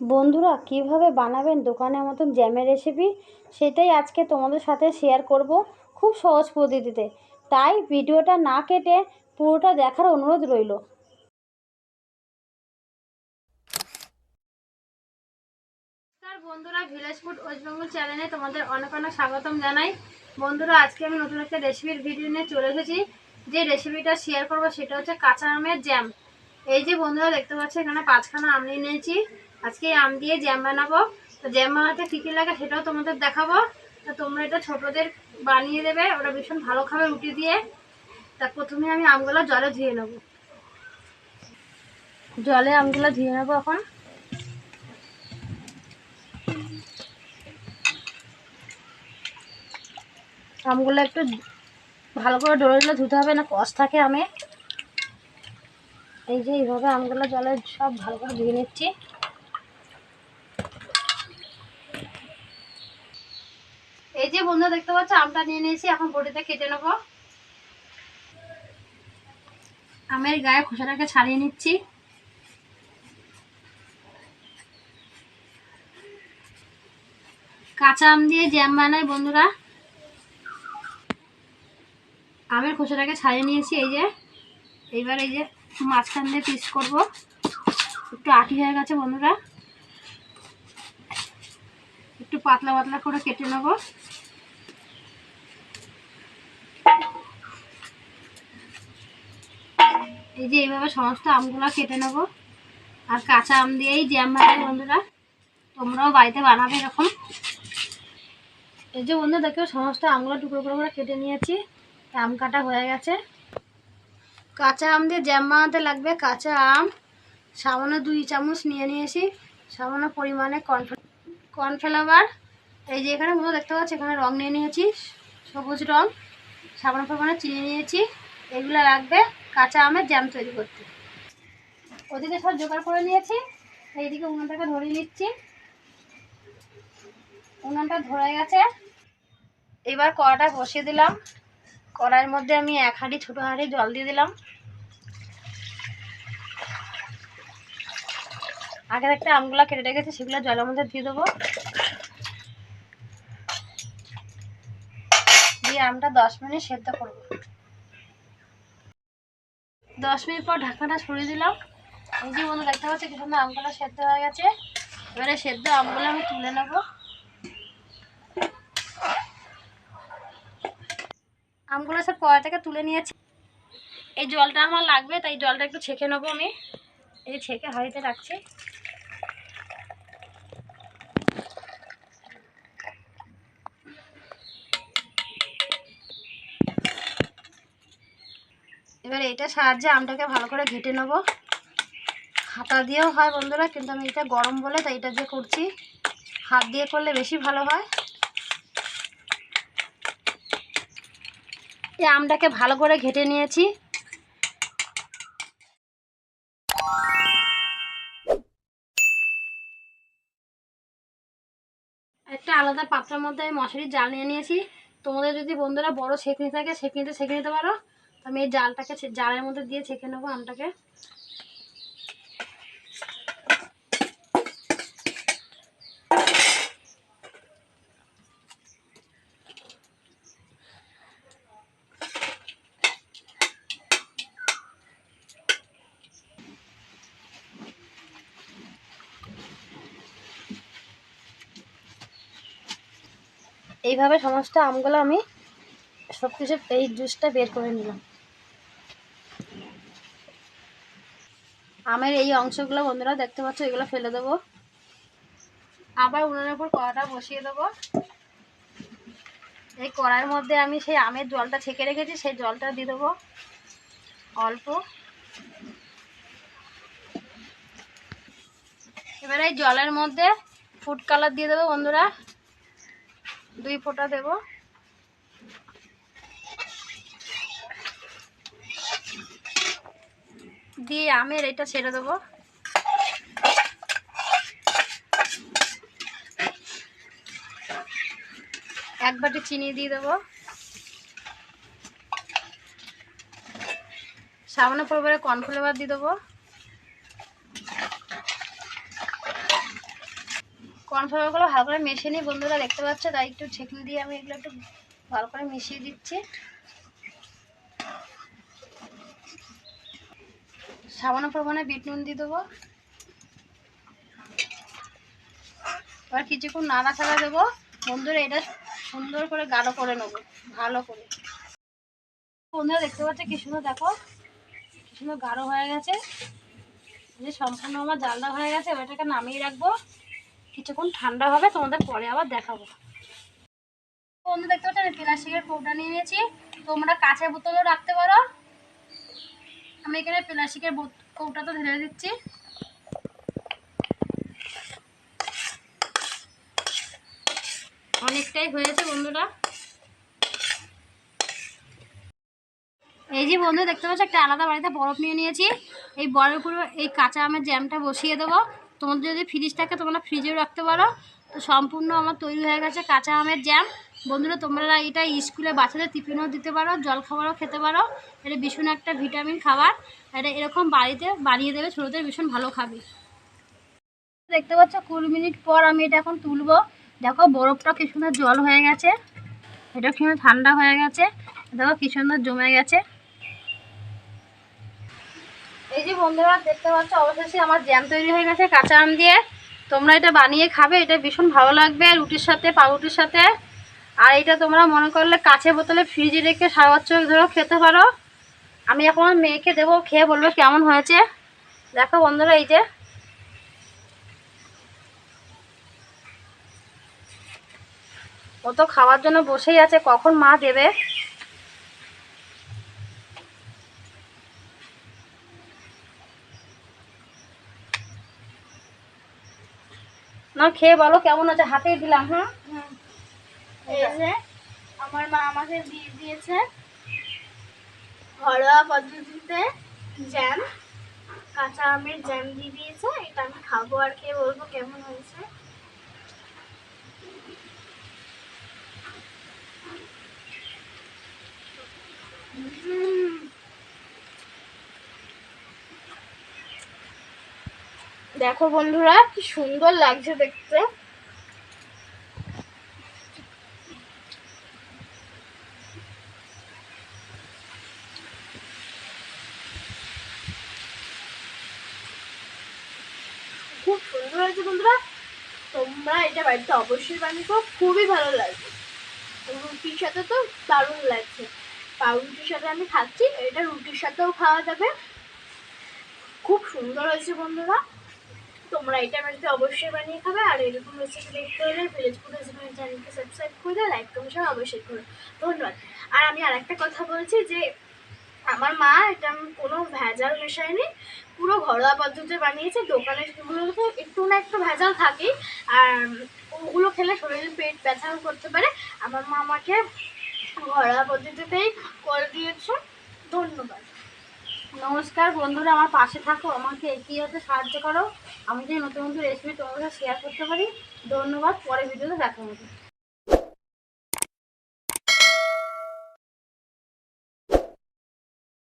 বন্ধুরা, কীভাবে বানাবেন দোকানের মতন জ্যামের রেসিপি সেটাই আজকে তোমাদের সাথে শেয়ার করব খুব সহজ পদ্ধতিতে। তাই ভিডিওটা না কেটে পুরোটা দেখার অনুরোধ রইল। বন্ধুরা ভিলেজ ফুড ওয়েস্ট বেঙ্গল চ্যানেলে তোমাদের অনেক অনেক স্বাগতম জানাই। বন্ধুরা, আজকে আমি নতুন একটা রেসিপির ভিডিও নিয়ে চলে এসেছি। যে রেসিপিটা শেয়ার করব সেটা হচ্ছে কাঁচা আমের জ্যাম এই যে বন্ধুরা, দেখতে পাচ্ছ, এখানে পাঁচখানা আম নিয়ে নিয়েছি। আজকে আম দিয়ে জ্যাম বানাবো। তো জ্যাম বানাতে কী কী লাগে সেটাও তোমাদের দেখাবো। তো তোমরা এটা ছোটোদের বানিয়ে দেবে, ওরা ভীষণ ভালো খাবে রুটি দিয়ে। তা প্রথমে আমি আমগুলো জলে ধুয়ে নেব। জলে আমগুলো ধুয়ে নেব এখন। আমগুলো একটু ভালো করে ডলে ডলে ধুতে হবে, না কষ থাকে আমে। এই যে এইভাবে আমগুলো জলে সব ভালো করে ধুয়ে নিচ্ছি। এই যে বন্ধু দেখতে পাচ্ছ? আমটা নিয়ে নিয়েছি, এখন বটিতে কেটে নেব। আমের গায়ে খোসাটাকে ছাড়িয়ে নিচ্ছি। কাঁচা আম দিয়ে জ্যাম বানাই বন্ধুরা। আমের খোসাটাকে ছাড়িয়ে নিয়েছি, এই যে। এইবার এই যে মাঝখান দিয়ে পিস করব। একটু আটি হয়ে গেছে বন্ধুরা। একটু পাতলা পাতলা করে কেটে নেব। এই যে এইভাবে সমস্ত আমগুলো কেটে নেব। আর কাঁচা আম দিয়েই জ্যাম বানাবে বন্ধুরা। তোমরাও বাড়িতে বানাবে এরকম। এই যে বন্ধু দেখো, সমস্ত আমগুলো টুকরো করে করে কেটে নিয়েছি। আম কাটা হয়ে গেছে। কাঁচা আম দিয়ে জ্যাম বানাতে লাগবে। কাঁচা আম সামান্য দুই চামচ নিয়ে নিয়েছি। সামান্য পরিমাণে কর্নফ্লা কর্নফ্লাওয়ার এই যে এখানে বন্ধু দেখতে পাচ্ছি, এখানে রং নিয়ে নিয়েছি। সবুজ রং। সামান্য পরিমাণে চিনি নিয়েছি। এগুলো লাগবে। কাঁচা আমের জ্যাম তৈরি করতে। ওদিকে সব জোগাড় করে নিয়েছি। এইদিকে উনুনটাকে ধরিয়ে নিচ্ছি। উনুনটা ধরে গেছে। এবার কড়াটা বসিয়ে দিলাম। কড়াইয়ের মধ্যে আমি এক হাঁড়ি, ছোটো হাঁড়ি জল দিয়ে দিলাম। আগের একটা আমগুলো কেটে রেখেছি, সেগুলো জলের মধ্যে দিয়ে দেবো। দিয়ে আমটা দশ মিনিট সেদ্ধ করব। দশ মিনিট পর ঢাকনাটা সরিয়ে দিলাম। এই যে বন্ধু দেখতে পাচ্ছি কি সুন্দর আমগুলো সেদ্ধ হয়ে গেছে। এবারে সেদ্ধ আমগুলো আমি তুলে নেব। আমগুলো সব কড়া থেকে তুলে নিয়েছি। এই জলটা আমার লাগবে, তাই জলটা একটু ছেঁকে নেব আমি। এই ছেঁকে হাঁড়িতে রাখছি। এবার এইটার সাহায্যে আমটাকে ভালো করে ঘেটে নেব। হাতা দিয়েও হয় বন্ধুরা, কিন্তু আমি এটা গরম বলে তাই এটা দিয়ে করছি। হাত দিয়ে করলে বেশি ভালো হয়। এই আমটাকে ভালো করে ঘেটে নিয়েছি। একটা আলাদা পাত্রের মধ্যে আমি মশারি জাল নিয়ে নিয়েছি। তোমাদের যদি বন্ধুরা বড় ছেঁকনি থাকে ছেঁকনিতে ছেঁকে নিতে পারো। আমি এই জালটাকে জালের মধ্যে দিয়ে ছেঁকে নেব আমটাকে। এইভাবে সমস্ত আমগুলো আমি সব কিছু এই জুসটা বের করে নিলাম। আমের এই অংশগুলো বন্ধুরা দেখতে পাচ্ছ, এগুলো ফেলে দেবো। আবার উনুনের উপর কড়াটা বসিয়ে দেবো। এই কড়াইয়ের মধ্যে আমি সেই আমের জলটা ছেঁকে রেখেছি, সেই জলটা দিয়ে দেবো অল্প। এবার এই জলের মধ্যে ফুড কালার দিয়ে দেবো বন্ধুরা। দুই ফোঁটা দেব। দিয়ে আমের এটা ছেড়ে দেবো। এক বাটি চিনি দিয়ে দেবো। সামান্য পরিমাণে কর্নফ্লেভার দিয়ে দেবো। কর্নফ্লাওয়ারগুলো ভালো করে মিশিয়ে বন্ধুরা দেখতে পাচ্ছে? তাই একটু ছেঁকনি দিয়ে আমি এগুলো একটু ভালো করে মিশিয়ে দিচ্ছি। সামান্য পরিমাণে বিট নুন দিয়ে দেবো। এবার কিছুক্ষণ নাড়াচাড়া দেবো। বন্ধুরা, এটা সুন্দর করে গাঢ় করে নেব, ভালো করে। বন্ধুরা, দেখতে পাচ্ছে কি সুন্দর, দেখো, কি সুন্দর গাঢ় হয়ে গেছে। যে সম্পূর্ণ আমার জালটা হয়ে গেছে এটাকে নামিয়ে রাখব। কিছুক্ষণ ঠান্ডা হবে, তোমাদের পরে আবার দেখাবো। বন্ধু দেখতে পাচ্ছ আমি প্লাস্টিকের কৌটা নিয়ে নিয়েছি। তোমরা কাঁচের বোতলও রাখতে পারো। আমি এখানে প্লাস্টিকের বোত- কৌটাতে ঢেলে দিচ্ছি। অনেকটাই হয়েছে, বন্ধুরা। এই যে বন্ধু, দেখতে পাচ্ছ, একটা আলাদা বাড়িতে বরফ নিয়ে নিয়েছি। এই বরফের উপরে এই কাঁচা আমের জ্যামটা বসিয়ে দেবো। তোমাদের যদি ফ্রিজ থাকে, তোমরা ফ্রিজেও রাখতে পারো। তো সম্পূর্ণ আমার তৈরি হয়ে গেছে কাঁচা আমের জ্যাম। বন্ধুরা, তোমরা এটা স্কুলে বাচ্চাদের টিফিনও দিতে পারো জল খাবারও খেতে পারো। এটা ভীষণ একটা ভিটামিন খাবার। এটা এরকম বাড়িতে বানিয়ে দেবে, ছোটোদের ভীষণ ভালো খাবে। দেখতে পাচ্ছ, কুড়ি মিনিট পর আমি এটা এখন তুলবো। দেখো, বরফটা কি সুন্দর জল হয়ে গেছে। এটা কি ঠান্ডা হয়ে গেছে। দেখো, কি সুন্দর জমে গেছে। এই যে বন্ধুরা, দেখতে পাচ্ছ, অবশেষে আমার জ্যাম তৈরি হয়ে গেছে কাঁচা আম দিয়ে। তোমরা এটা বানিয়ে খাবে, এটা ভীষণ ভালো লাগবে। রুটির সাথে, পাউরুটির সাথে। আর এটা তোমরা মনে করলে কাঁচের বোতলে ফ্রিজে রেখে সারা বছর ধরেও খেতে পারো। আমি এখন মেয়েকে দেবো খেয়ে বলব কেমন হয়েছে। দেখো বন্ধুরা, এই যে। ও তো খাওয়ার জন্য বসেই আছে, কখন মা দেবে? না, খেয়ে বলো কেমন আছে হাতেই দিলাম হ্যাঁ? এই যে আমার মা আমাকে দিয়ে দিয়েছে ঘরোয়া পদ্ধতিতে জ্যাম, কাঁচা আমের জ্যাম দিয়ে দিয়েছে। এটা আমি খাব আর খেয়ে বলব কেমন হয়েছে। দেখো বন্ধুরা, কি সুন্দর লাগছে দেখতে খুব সুন্দর হয়েছে বন্ধুরা? তোমরা এটা বাড়িতে অবশ্যই বানিয়ে খুবই ভালো লাগবে। রুটির সাথে তো দারুণ লাগছে। পাউরুটির সাথে আমি খাচ্ছি, এটা রুটির সাথেও খাওয়া যাবে। খুব সুন্দর হয়েছে বন্ধুরা। তোমরা এটা বাড়িতে অবশ্যই বানিয়ে খাবে। আর এরকম রেসিপি দেখতে হলে ভিলেজ ফুড রেসিপি চ্যানেলকে সাবস্ক্রাইব করে দাও লাইক কমেন্ট অবশ্যই করো। ধন্যবাদ। আর আমি আর একটা কথা বলছি যে আমার মা এটা কোনো ভেজাল মেশায়নি, পুরো ঘরোয়া পদ্ধতিতে বানিয়েছে দোকানের গুলোতে একটু না একটু ভেজাল থাকেই, আর ওগুলো খেলে শরীরে পেট ব্যথাও করতে পারে। আমার মা আমাকে ঘরোয়া পদ্ধতিতেই করে দিয়েছে। ধন্যবাদ। নমস্কার, বন্ধুরা, আমার পাশে থাকো, আমাকে এগিয়ে হতে সাহায্য করো। আমি যে নতুন নতুন রেসিপি তোমাদের শেয়ার করতে পারি, ধন্যবাদ, পরে ভিডিওতে দেখা হবে।